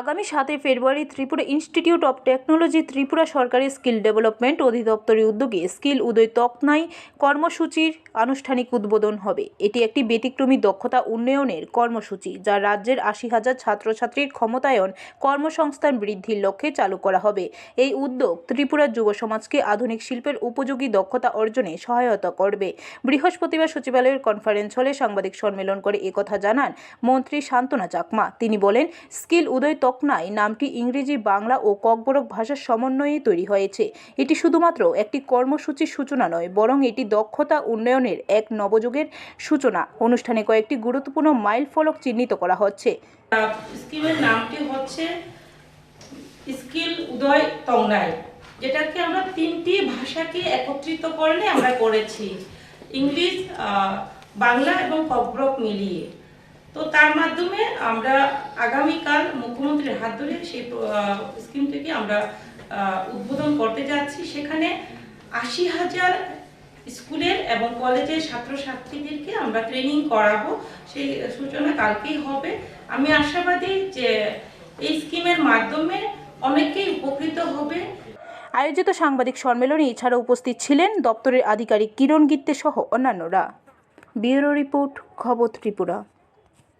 আগামী সাতই ফেব্রুয়ারি Tripura institute of technology Tripura সরকারি স্কিল ডেভেলপমেন্ট অধিদপ্তরের উদ্যোগে স্কিল উদয় তকনাই কর্মসূচির আনুষ্ঠানিক উদ্বোধন হবে। এটি একটি ব্যতিক্রমী দক্ষতা উন্নয়নের কর্মসূচি, যা রাজ্যের আশি হাজার ছাত্রছাত্রীর ক্ষমতায়ন কর্মসংস্থান বৃদ্ধির লক্ষ্যে চালু করা হবে। এই উদ্যোগ ত্রিপুরার যুব সমাজকে আধুনিক শিল্পের উপযোগী দক্ষতা অর্জনে সহায়তা করবে। বৃহস্পতিবার সচিবালয়ের কনফারেন্স হলে সাংবাদিক সম্মেলন করে একথা জানান মন্ত্রী শান্তনা চাকমা। তিনি বলেন, স্কিল উদয় তকনাই নামটি ইংরেজি, বাংলা ও ককবরক ভাষার সমন্বয়ে তৈরি হয়েছে। এটি শুধুমাত্র একটি কর্মসূচির সূচনা নয়, বরং এটি দক্ষতা উন্নয়নের এক নবযুগের সূচনা। অনুষ্ঠানে কয়েকটি গুরুত্বপূর্ণ মাইল ফলক চিহ্নিত করা হচ্ছে। স্কিমের নামটি হচ্ছে স্কিল উদয় তংনাই যেটাকে আমরা তিনটি ভাষাকে একত্রিত আমরা করেছি। ইংলিশ বাংলা এবং কব্রক মিলিয়ে। তো তার মাধ্যমে আমরা আগামীকাল মুখ্যমন্ত্রীর হাত ধরে সেই স্কিমটিকে আমরা উদ্বোধন করতে যাচ্ছি। সেখানে আশি হাজার স্কুলের এবং কলেজের ছাত্রছাত্রীদেরকে আমরা ট্রেনিং করাবো। সেই সূচনা কালকেই হবে। আমি আশাবাদী যে এই স্কিমের মাধ্যমে অনেকেই উপকৃত হবে। আয়োজিত সাংবাদিক সম্মেলনে এছাড়া উপস্থিত ছিলেন দপ্তরের আধিকারিক কিরণ গিত্তে সহ অন্যান্যরা। ব্যুরো রিপোর্ট, খবর ত্রিপুরা।